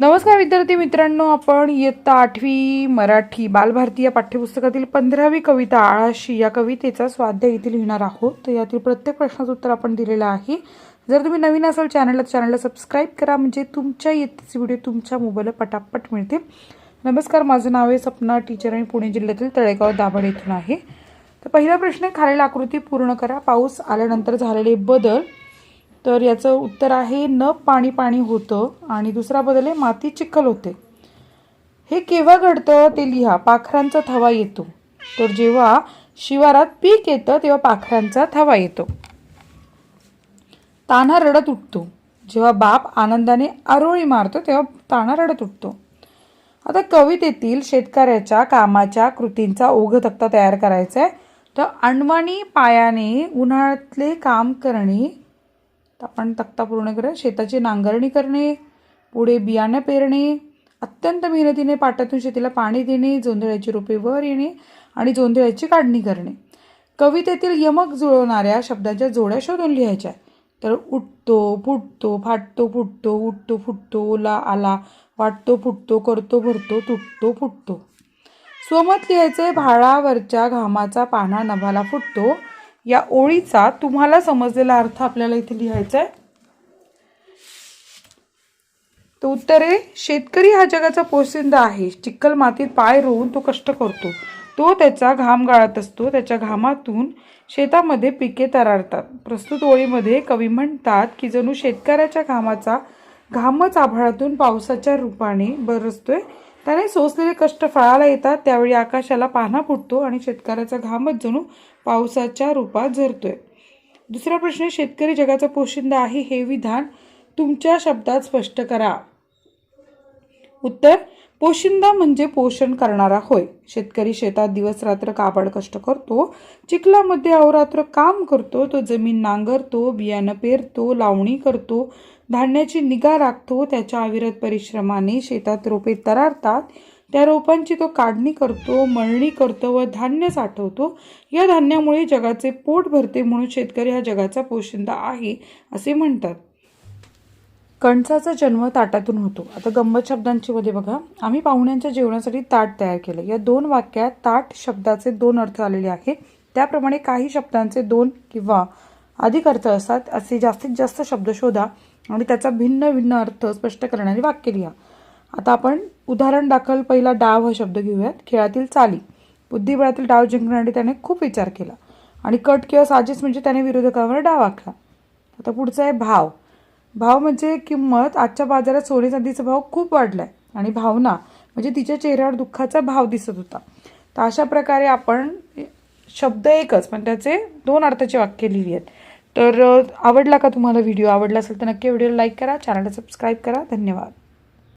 नमस्कार विद्यार्थी मित्रांनो आपण इयत्ता आठवी मराठी बालभारती या पाठ्यपुस्तकातील पंधरावी कविता आळाशी या कवितेचा स्वाध्याय येथील लिहिणार आहोत. तर यातील प्रत्येक प्रश्नाचं उत्तर आपण दिलेलं आहे. जर तुम्ही नवीन असाल चॅनलला चॅनलला सबस्क्राईब करा. म्हणजे तुमच्या इयत्तेचे व्हिडिओ तुमच्या मोबाईलला पटापट मिळते नमस्कार माझं नाव आहे सपना टीचर आणि पुणे जिल्ह्यातील तळेगाव दाभाड येथून आहे. तर पहिला प्रश्न आहे खालील आकृती पूर्ण करा. पाऊस आल्यानंतर झालेले बदल. तर याचं उत्तर आहे न पाणी पाणी होतं आणि दुसरा बदल आहे माती चिखल होते. हे केव्हा घडतं ते लिहा पाखरांचा थवा येतो. तर जेव्हा शिवारात पीक येतं तेव्हा पाखरांचा थवा येतो. तान्हा रडत उठतो. जेव्हा बाप आनंदाने आरोळी मारतो तेव्हा तान्हा रडत उठतो. आता कवितेतील शेतकऱ्याच्या कामाच्या कृतींचा ओघ तक्ता तयार करायचा आहे तर अण्वाणी पायाने उन्हाळ्यातले काम करणे आपण तक्ता पूर्ण करूया. शेताची नांगरणी करणे पुढे बियाणं पेरणे अत्यंत मेहनतीने पाटातून शेतीला पाणी देणे जोंधळ्याची रोपे वर येणे आणि जोंधळ्याची काढणी करणे. कवितेतील यमक जुळवणाऱ्या शब्दांच्या जोड्या शोधून लिहायच्या. तर उठतो फुटतो फाटतो फुटतो उठतो फुटतो ओला आला वाटतो फुटतो करतो भरतो तुटतो फुटतो. स्वमत लिहायचे भाळावरच्या घामाचा पाना नभाला फुटतो. या ओळीचा तुम्हाला समजलेला अर्थ आपल्याला इथे लिहायचा आहे. तर उत्तर आहे शेतकरी हा जगाचा पोशिंदा आहे. चिखल मातीत पाय रोवून तो कष्ट करतो. तो त्याचा घाम गाळत असतो. त्याच्या घामातून शेतामध्ये पिके तरारतात. प्रस्तुत ओळीमध्ये कवी म्हणतात की जणू शेतकऱ्याच्या घामाचा घामच आभाळातून पावसाच्या रूपाने बरसतोय. त्याने सोसलेले कष्ट फळाला येतात त्यावेळी आकाशाला पाना फुटतो आणि शेतकऱ्याचा घामच जणू पावसाच्या रूपात झरतोय. दुसरा प्रश्न शेतकरी जगाचा पोशिंदा आहे हे विधान तुमच्या शब्दात स्पष्ट करा. उत्तर पोशिंदा म्हणजे पोषण करणारा होय. शेतकरी शेतात दिवस रात्र काबाड कष्ट करतो चिखलामध्ये अहोरात्र काम करतो तो जमीन नांगरतो बियाणं पेरतो लावणी करतो धान्याची निगा राखतो त्याच्या अविरत परिश्रमाने शेतात रोपे तरारतात. त्या रोपांची तो काढणी करतो मळणी करतो व धान्य साठवतो. या धान्यामुळे जगाचे पोट भरते म्हणून शेतकरी हा जगाचा पोशिंदा आहे असे म्हणतात. कणसाचा जन्म ताटातून होतो. आता गंमत शब्दांची मध्ये बघा. आम्ही पाहुण्यांच्या जेवणासाठी ताट तयार केलं. या दोन वाक्यात ताट शब्दाचे दोन अर्थ आलेले आहेत त्याप्रमाणे काही शब्दांचे दोन किंवा अधिक अर्थ असतात. असे जास्तीत जास्त शब्द शोधा. आणि त्याचा भिन्न भिन्न अर्थ स्पष्ट करणारी म्हणजे वाक्य लिहा. आता आपण उदाहरण दाखल पहिला डाव हा शब्द घेऊयात. खेळातील चाली. बुद्धिबळातील डाव जिंकण्यासाठी त्याने खूप विचार केला. आणि कट किंवा साजेस म्हणजे त्याने विरोधकावर डाव आखला. आता पुढचा आहे भाव. भाव म्हणजे किंमत. आजच्या बाजारात सोने चांदीचा भाव खूप वाढलाय. आणि भावना म्हणजे तिच्या चेहऱ्यावर दुःखाचा भाव दिसत होता. तर अशा प्रकारे आपण शब्द एकच पण त्याचे दोन अर्थाचे वाक्य लिहिली आहेत तर आवडला का तुम्हाला व्हिडिओ? आवडला असेल तर नक्की व्हिडिओला लाईक करा चॅनलला सबस्क्राईब करा. धन्यवाद.